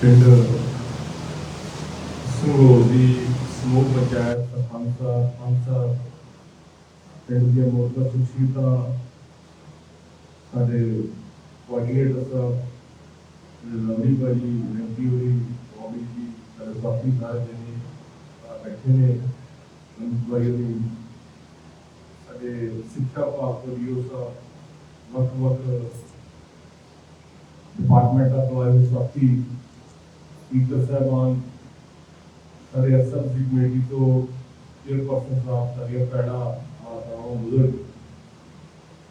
ਪਿੰਡ ਸੰਗਰੂਰ ਦੀ ਸਮੂਹ ਪੰਚਾਇਤ ਸਰਪੰਚ ਪੰਚ ਪਿੰਡ ਦੀਆਂ ਮੋਟਰ ਸੁਸ਼ੀਤਾ ਸਾਡੇ ਕੋਆਰਡੀਨੇਟਰ ਸਾਹਿਬ ਲਵਲੀ ਭਾਜੀ ਰੰਗੀ ਹੋਈ ਬੋਬੀ ਜੀ, ਸਾਡੇ ਸਾਥੀ ਸਾਰੇ ਜਿਹੜੇ ਬੈਠੇ ਨੇ ਭਾਈ ਦੀ ਸਾਡੇ ਸਿੱਖਿਆ ਵਿਭਾਗ ਤੋਂ ਵੀਓ ਸਾਹਿਬ ਵੱਖ ਵੱਖ ਡਿਪਾਰਟਮੈਂਟਾਂ ਤੋਂ ਆਏ ਹੋਏ ਸਾਥੀ ਟੀਚਰ ਸਾਹਿਬਾਨ ਸਾਰੇ ਐਸਐਮਸੀ ਕਮੇਟੀ ਤੋਂ ਚੇਅਰਪਰਸਨ ਸਾਹਿਬ ਸਾਰੀਆਂ ਪੈੜਾ ਮਾਤਾਵਾਂ ਬਜ਼ੁਰਗ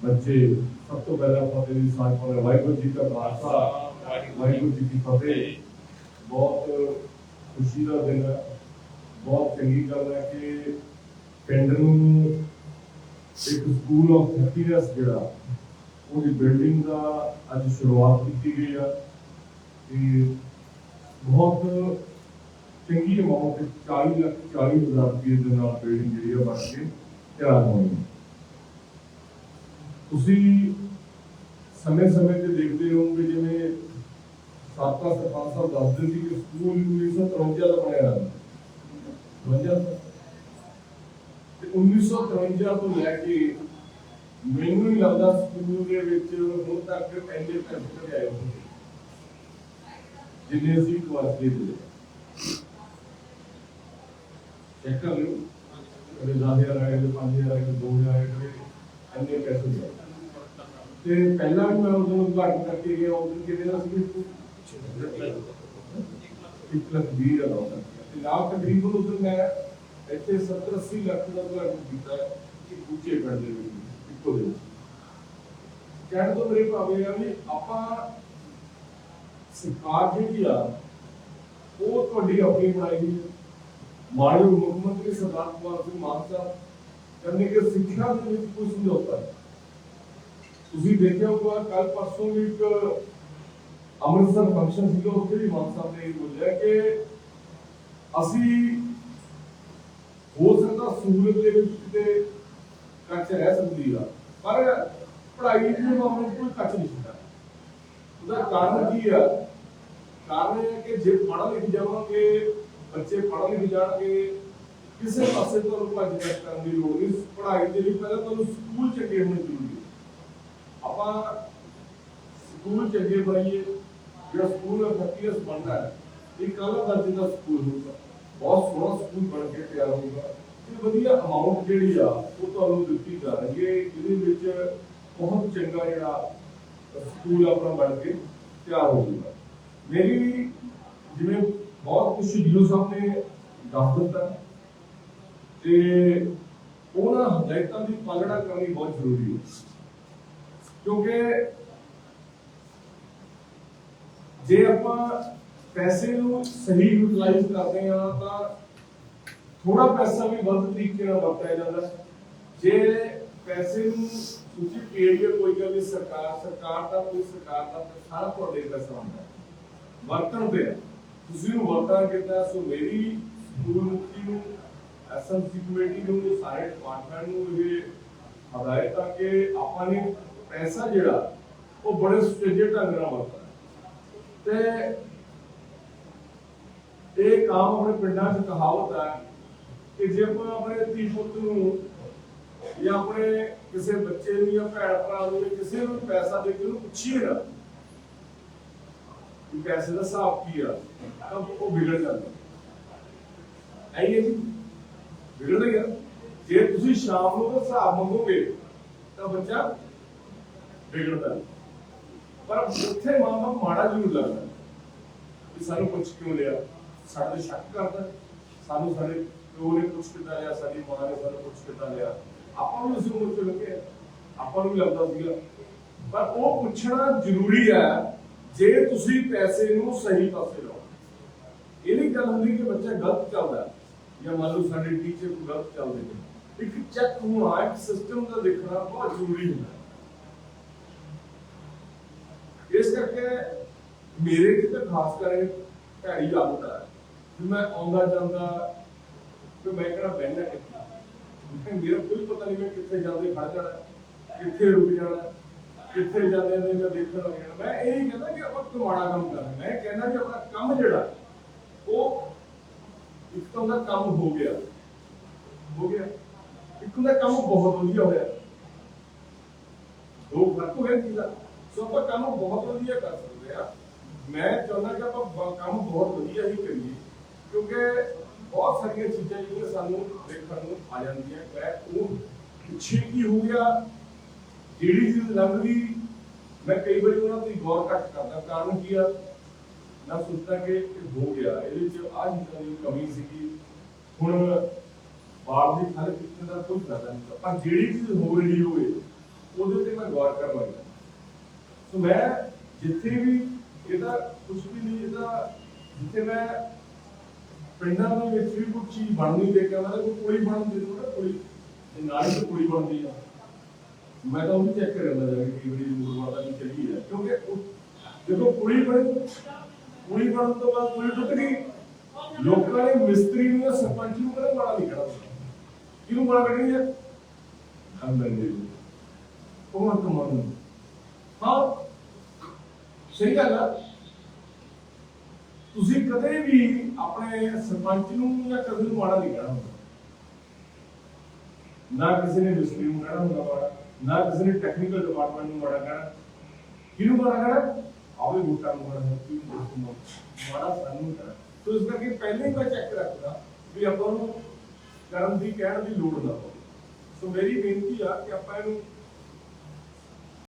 ਬੱਚੇ ਸਭ ਤੋਂ ਪਹਿਲਾਂ ਫਤਿਹ ਦੀ ਸਾਂਝ ਪਾਉਂਦੇ ਵਾਹਿਗੁਰੂ ਜੀ ਕਾ ਖਾਲਸਾ ਵਾਹਿਗੁਰੂ ਜੀ ਕੀ ਫਤਿਹ ਬਹੁਤ ਖੁਸ਼ੀ ਦਾ ਦਿਨ ਹੈ ਬਹੁਤ ਚੰਗੀ ਗੱਲ ਹੈ ਕਿ ਪਿੰਡ ਨੂੰ ਇੱਕ ਸਕੂਲ ਆਫ ਹੈਪੀਨੈਸ ਜਿਹੜਾ ਉਹਦੀ ਬਿਲਡਿੰਗ ਦਾ ਅੱਜ ਸ਼ੁਰੂਆਤ ਕੀਤੀ ਗਈ ਆ। ਤੇ ਬਹੁਤ ਚੰਗੀ ਅਮਾਉਂਟ 40 ਲੱਖ 40 ਹਜ਼ਾਰ ਰੁਪਏ ਦੇ ਨਾਲ ਬਿਲਡਿੰਗ ਜਿਹੜੀ ਆ ਬਣ ਕੇ ਤਿਆਰ ਹੋਣੀ ਤੁਸੀਂ ਸਮੇਂ ਸਮੇਂ ਤੇ ਦੇਖਦੇ ਹੋਵੋਗੇ ਜਿਵੇਂ ਸਾਬਕਾ ਸਰਪੰਚ ਸਾਹਿਬ ਦੱਸਦੇ ਸੀ ਕਿ ਸਕੂਲ 1953 ਦਾ ਬਣਿਆ ਹੈ 52 ਤੇ 1953 ਤੋਂ ਲੈ ਕੇ ਮੈਨੂੰ ਨਹੀਂ ਲੱਗਦਾ ਸਕੂਲ ਦੇ ਵਿੱਚ ਹੁਣ ਤੱਕ ਇੰਨੇ ਪੈਸੇ ਆਏ ਹੋਣਗੇ। ਜਿੰਨੇ ਅਸੀਂ ਕਲਾਸ ਦੇ ਦੇ ਚੈੱਕ ਕਰ ਲਿਓ। ਕਦੇ 10000 ਆਏ ਕਦੇ 5000 ਆਏ ਕਦੇ 2000 ਆਏ ਕਦੇ ਇੰਨੇ ਪੈਸੇ ਆਏ ਤੇ ਪਹਿਲਾਂ ਵੀ ਮੈਂ ਉਦੋਂ ਉਦਘਾਟਨ ਕਰਕੇ ਗਿਆ, ਉਦੋਂ ਕਿਹਦੇ ਦਾ ਸੀ? ਇੱਕ ਲੱਖ ਵੀਹ ਹਜ਼ਾਰ ਆਉਂਦਾ ਤੇ ਨਾਲ ਤਕਰੀਬਨ ਉਦੋਂ ਮੈਂ ਇੱਥੇ 70 80 ਲੱਖ ਦਾ ਉਦਘਾਟਨ ਕੀਤਾ, ਕਿ ਉੱਚੇ ਪਿੰਡ ਦੇ ਵਿੱਚ। ਇੱਕੋ ਕਹਿਣ ਤੋਂ ਮੇਰੇ ਭਾਵੇਂ ਆ ਵੀ ਆਪਾਂ ਸਰਕਾਰ ਜਿਹੜੀ ਆ, ਉਹ ਤੁਹਾਡੀ ਆਪਣੀ ਬਣਾਈ ਹੋਈ ਮਾਨਯੋਗ ਮੁੱਖ ਮੰਤਰੀ ਸਰਦਾਰ ਕੁਮਾਰ ਸਿੰਘ ਮਾਨ ਸਾਹਿਬ ਕਹਿੰਦੇ ਕਿ ਸਿੱਖਿਆ ਦੇ ਵਿੱਚ ਕੋਈ ਸਮਝੌਤਾ ਨਹੀਂ। ਤੁਸੀਂ ਦੇਖਿਆ ਹੋਊਗਾ ਕੱਲ ਪਰਸੋਂ ਵੀ ਇੱਕ ਅੰਮ੍ਰਿਤਸਰ ਫੰਕਸ਼ਨ ਸੀਗਾ, ਉੱਥੇ ਵੀ ਮਾਨ ਸਾਹਿਬ ਨੇ ਬੋਲਿਆ ਕਿ ਅਸੀਂ ਹੋ ਸਕਦਾ ਸਹੂਲਤ ਦੇ ਵਿੱਚ ਕਿਤੇ ਕੱਚ ਰਹਿ ਸਕਦੀ ਆ। ਪਰ ਪੜ੍ਹਾਈ ਦੇ ਮਾਮਲੇ 'ਚ ਕੋਈ ਕੱਚ ਨਹੀਂ ਹੁੰਦਾ। ਉਹਦਾ ਕਾਰਨ ਕੀ ਆ? ਕਾਰਨ ਇਹ ਹੈ ਕਿ ਜੇ ਪੜ੍ਹ ਲਿਖ ਜਾਵਾਂਗੇ, ਬੱਚੇ ਪੜ੍ਹ ਲਿਖ ਜਾਣਗੇ, ਕਿਸੇ ਪਾਸੇ ਤੁਹਾਨੂੰ ਭੱਜ ਨੱਠ ਕਰਨ ਦੀ ਲੋੜ ਨਹੀਂ। ਪੜ੍ਹਾਈ ਦੇ ਲਈ ਪਹਿਲਾਂ ਤੁਹਾਨੂੰ ਸਕੂਲ ਚੰਗੇ ਹੋਣੇ ਜ਼ਰੂਰੀ ਆਪਾਂ ਸਕੂਲ ਚੰਗੇ ਬਣਾਈਏ ਜਿਹੜਾ ਸਕੂਲ ਹਕੀਕਤ ਬਣਦਾ ਹੈ ਇੱਕ ਅਲੱਗ ਦਰਜੇ ਦਾ ਸਕੂਲ ਹੋਊਗਾ? ਬਹੁਤ ਸੋਹਣਾ ਸਕੂਲ ਬਣ ਕੇ ਤਿਆਰ ਹੋਊਗਾ। ਵਧੀਆ ਅਮਾਉਂਟ ਜਿਹੜੀ ਆ, ਉਹ ਤੁਹਾਨੂੰ ਦਿੱਤੀ ਜਾ ਰਹੀ ਹੈ ਜਿਹਦੇ ਵਿੱਚ ਬਹੁਤ ਚੰਗਾ ਜਿਹੜਾ ਸਕੂਲ ਆਪਣਾ ਬਣ ਕੇ ਤਿਆਰ ਹੋਊਗਾ ਮੇਰੀ ਜਿਵੇਂ ਬਹੁਤ ਕੁਝ ਜੀਓ ਸਾਹਿਬ ਨੇ ਦੱਸ ਦਿੱਤਾ ਤੇ ਉਹਨਾਂ ਹਦਾਇਤਾਂ ਦੀ ਪਾਲਣਾ ਕਰਨੀ ਬਹੁਤ ਜ਼ਰੂਰੀ ਹੈ। ਕਿਉਂਕਿ ਜੇ ਆਪਾਂ ਪੈਸੇ ਨੂੰ ਸਹੀ ਯੂਟਿਲਾਈਜ਼ ਕਰਦੇ ਆ ਤਾਂ ਥੋੜਾ ਪੈਸਾ ਵੀ ਵੱਧ ਤਰੀਕੇ ਨਾਲ ਵਰਤਿਆ ਜਾਂਦਾ ਜੇ ਪੈਸੇ ਨੂੰ ਤੁਸੀਂ ਏਰੀਆ ਕੋਈ ਗੱਲ ਨਹੀਂ, ਸਰਕਾਰ ਸਰਕਾਰ ਦਾ ਕੋਈ, ਸਰਕਾਰ ਦਾ ਸਾਰਾ ਤੁਹਾਡੇ ਪੈਸਾ ਹੁੰਦਾ ਵਰਤਣ ਤੇ ਤੁਸੀਂ ਨੂੰ ਵਰਤਣਾ ਕਿੱਦਾਂ ਸੋ ਮੇਰੀ ਸਕੂਲ ਮੁਖੀ ਨੂੰ ਐਸਐਮਸੀ ਕਮੇਟੀ ਨੂੰ, ਸਾਰੇ ਡਿਪਾਰਟਮੈਂਟ ਨੂੰ ਇਹ ਹਦਾਇਤ ਆ ਕਿ ਆਪਾਂ ਨੇ ਪੈਸਾ ਜਿਹੜਾ, ਉਹ ਬੜੇ ਸੁਚੱਜੇ ਢੰਗ ਨਾਲ ਵਰਤਣਾ ਤੇ ਇਹ ਕੰਮ ਆਪਣੇ ਪਿੰਡਾਂ 'ਚ ਕਹਾਵਤ ਹੈ ਕਿ ਜੇ ਆਪਾਂ ਆਪਣੇ ਧੀ ਪੁੱਤ ਨੂੰ ਜਾਂ ਆਪਣੇ ਕਿਸੇ ਬੱਚੇ ਨੂੰ ਜਾਂ ਭੈਣ ਭਰਾ ਨੂੰ ਕਿਸੇ ਨੂੰ ਪੈਸਾ ਦੇ ਕੇ ਉਹਨੂੰ ਪੁੱਛੀਏ ਨਾ ਕਿ ਪੈਸੇ ਦਾ ਹਿਸਾਬ ਕੀ ਆ, ਤਾਂ ਉਹ ਵਿਗੜ ਜਾਂਦਾ। ਐਂ ਹੈ ਜੀ। ਵਿਗੜ ਗਿਆ ਜੇ ਤੁਸੀਂ ਸ਼ਾਮ ਨੂੰ ਉਹਦਾ ਹਿਸਾਬ ਮੰਗੋਗੇ, ਤਾਂ ਬੱਚਾ ਵਿਗੜਦਾ ਹੈ। ਪਰ ਉੱਥੇ ਮਾਂ ਮਾੜਾ ਜ਼ਰੂਰ ਲੱਗਦਾ ਕਿ ਸਾਨੂੰ ਪੁੱਛ ਕਿਉਂ ਲਿਆ? ਸਾਡੇ ਸ਼ੱਕ ਕਰਦਾ। ਸਾਨੂੰ ਸਾਡੇ ਪਿਓ ਨੇ ਕਿੱਦਾਂ ਲਿਆ, ਸਾਡੀ ਮਾਂ ਨੇ ਸਾਨੂੰ ਪੁੱਛ ਕਿੱਦਾਂ ਲਿਆ। ਆਪਾਂ ਨੂੰ ਇਸ ਉਮਰ ਚ ਲੱਗੇ ਆਪਾਂ ਨੂੰ ਲੱਗਦਾ ਸੀਗਾ। ਪਰ ਉਹ ਪੁੱਛਣਾ ਜ਼ਰੂਰੀ ਹੈ, ਜੇ ਤੁਸੀਂ ਪੈਸੇ ਨੂੰ ਸਹੀ ਪਾਸੇ ਲਾਓ। ਇਹ ਨਹੀਂ ਗੱਲ ਹੁੰਦੀ ਕਿ ਬੱਚਾ ਗਲਤ ਚੱਲਦਾ ਜਾਂ ਮੰਨ ਲਓ ਸਾਡੇ ਟੀਚਰ ਕੋਈ ਗਲਤ ਚੱਲਦੇ ਨੇ ਇੱਕ ਚੈੱਕ ਹੋਣਾ ਇੱਕ ਸਿਸਟਮ ਦਾ ਦੇਖਣਾ ਬਹੁਤ ਜ਼ਰੂਰੀ ਹੁੰਦਾ ਇਸ ਕਰਕੇ ਮੇਰੇ ਕਿਤੇ ਖਾਸ ਕਰਕੇ ਭੈੜੀ ਆਦਤ ਹੈ ਵੀ ਮੈਂ ਆਉਂਦਾ ਜਾਂਦਾ ਤੇ ਮੈਂ ਕਿਹੜਾ ਬਹਿਣਾ ਕਿੱਥੇ ਮੇਰਾ ਕੋਈ ਪਤਾ ਨਹੀਂ ਮੈਂ ਕਿੱਥੇ ਜਾਂਦੇ ਖੜ ਜਾਣਾ, ਕਿੱਥੇ ਰੁਕ ਜਾਣਾ, ਕਿੱਥੇ ਜਾਂਦੇ ਨੇ ਜਾਂ ਦੇਖਣ ਲੱਗ ਜਾਣਾ। ਮੈਂ ਇਹ ਨਹੀਂ ਕਹਿੰਦਾ ਕਿ ਆਪਾਂ ਕੋਈ ਕੰਮ ਕਰ ਮੈਂ ਕਹਿੰਦਾ ਕਿ ਆਪਣਾ ਕੰਮ ਜਿਹੜਾ, ਉਹ ਇੱਕ ਤਾਂ ਉਹਦਾ ਕੰਮ ਹੋ ਗਿਆ। ਹੋ ਗਿਆ। ਇੱਕ ਉਹਦਾ ਕੰਮ ਬਹੁਤ ਵਧੀਆ ਹੋਇਆ। ਦੋ ਫ਼ਰਕ ਹੋ ਗਿਆ ਚੀਜ਼ਾਂ ਸੋ ਆਪਾਂ ਕੰਮ ਬਹੁਤ ਵਧੀਆ ਕਰ ਸਕਦੇ ਆ ਮੈਂ ਚਾਹੁੰਦਾ ਕਿ ਆਪਾਂ ਕੰਮ ਬਹੁਤ ਵਧੀਆ ਹੀ ਕਰੀਏ। ਕਿਉਂਕਿ ਬਹੁਤ ਸਾਰੀਆਂ ਚੀਜ਼ਾਂ ਜਿਹੜੀਆਂ ਸਾਨੂੰ ਦੇਖਣ ਨੂੰ ਆ ਜਾਂਦੀਆਂ। ਮੈਂ ਉਹ ਪਿੱਛੇ ਕੀ ਹੋ ਗਿਆ, ਜਿਹੜੀ ਚੀਜ਼ ਲੰਘ ਮੈਂ ਕਈ ਵਾਰੀ ਉਹਨਾਂ ਦੀ ਗੌਰ ਘੱਟ ਕਰਦਾ। ਕਾਰਨ ਕੀ ਆ? ਮੈਂ ਸੋਚਦਾ ਕਿ ਇਹ ਹੋ ਗਿਆ। ਇਹਦੇ ਵਿੱਚ ਆਹ ਚੀਜ਼ਾਂ ਦੀ ਕਮੀ ਸੀਗੀ। ਹੁਣ ਬਾਹਰ ਦੀ ਖਾਲੇ ਕਿਤੇ ਦਾ ਕੋਈ ਫਾਇਦਾ ਨਹੀਂ। ਪਰ ਜਿਹੜੀ ਚੀਜ਼ ਹੋ ਰਹੀ ਹੋਵੇ, ਉਹਦੇ ਉੱਤੇ ਮੈਂ ਗੌਰ ਕਰ ਲਾਂਗਾ ਸੋ ਮੈਂ ਜਿੱਥੇ ਵੀ ਇਹਦਾ ਕੁਝ ਵੀ ਨਹੀਂ, ਇਹਦਾ ਜਿੱਥੇ ਮੈਂ ਪਿੰਡਾਂ ਦੇ ਵਿੱਚ ਵੀ ਕੋਈ ਚੀਜ਼ ਬਣਨੀ ਦੇ ਕੇ ਉਹਨਾਂ ਦਾ ਕੋਈ ਕੁੜੀ ਬਣਨ ਦੇ ਦੂੰਗਾ ਨਾਲ ਹੀ ਕੁੜੀ ਬਣਦੀ ਆ। ਮੈਂ ਤਾਂ ਉਹ ਵੀ ਚੈੱਕ ਕਰਦਾ ਜਾ ਕੇ ਕਈ ਵਾਰੀ ਮੂਡ ਮਾਤਾ ਨਹੀਂ ਚੱਲੀ ਹੈ ਕਿਉਂਕਿ ਜਦੋਂ ਕੁੜੀ ਬਣੀ, ਕੁੜੀ ਬਣਨ ਤੋਂ ਬਾਅਦ ਕੁੜੀ ਟੁੱਟ ਗਈ, ਲੋਕਾਂ ਨੇ ਮਿਸਤਰੀ ਨੂੰ ਸਰਪੰਚ ਨੂੰ ਕਦੇ ਮਾੜਾ ਨਹੀਂ ਕਹਿਣਾ ਕਿਹਨੂੰ ਮਾੜਾ ਕਹਿਣੀ ਹੈ ਅੰਦਰ ਦੇ ਉਹ ਮਤ ਮੰਨ ਹਾਂ, ਸਹੀ ਗੱਲ ਆ। ਤੁਸੀਂ ਕਦੇ ਵੀ ਆਪਣੇ ਸਰਪੰਚ ਨੂੰ ਜਾਂ ਕਦੇ ਨੂੰ ਮਾੜਾ ਨਹੀਂ ਕਹਿਣਾ ਹੁੰਦਾ। ਨਾ ਕਿਸੇ ਨੇ ਮਿਸਤਰੀ ਨੂੰ ਕਹਿਣਾ ਹੁੰਦਾ ਮਾੜਾ, ਨਾ ਕਿਸੇ ਨੇ ਟੈਕਨੀਕਲ ਡਿਪਾਰਟਮੈਂਟ ਨੂੰ ਮਾੜਾ ਕਹਿਣਾ। ਕਿਹਨੂੰ ਮਾੜਾ ਕਹਿਣਾ? ਆਵੇ ਵੋਟਾਂ ਨੂੰ ਮਾੜਾ ਕੀ ਮਾੜਾ ਸਾਨੂੰ ਕਹਿਣਾ। ਸੋ ਇਸ ਕਰਕੇ ਪਹਿਲਾਂ ਹੀ ਮੈਂ ਚੈੱਕ ਰੱਖਦਾ ਵੀ ਆਪਾਂ ਨੂੰ ਕਰਨ ਦੀ ਕਹਿਣ ਦੀ ਲੋੜ ਨਾ ਪਵੇ। ਸੋ ਮੇਰੀ ਬੇਨਤੀ ਆ ਕਿ ਆਪਾਂ ਇਹਨੂੰ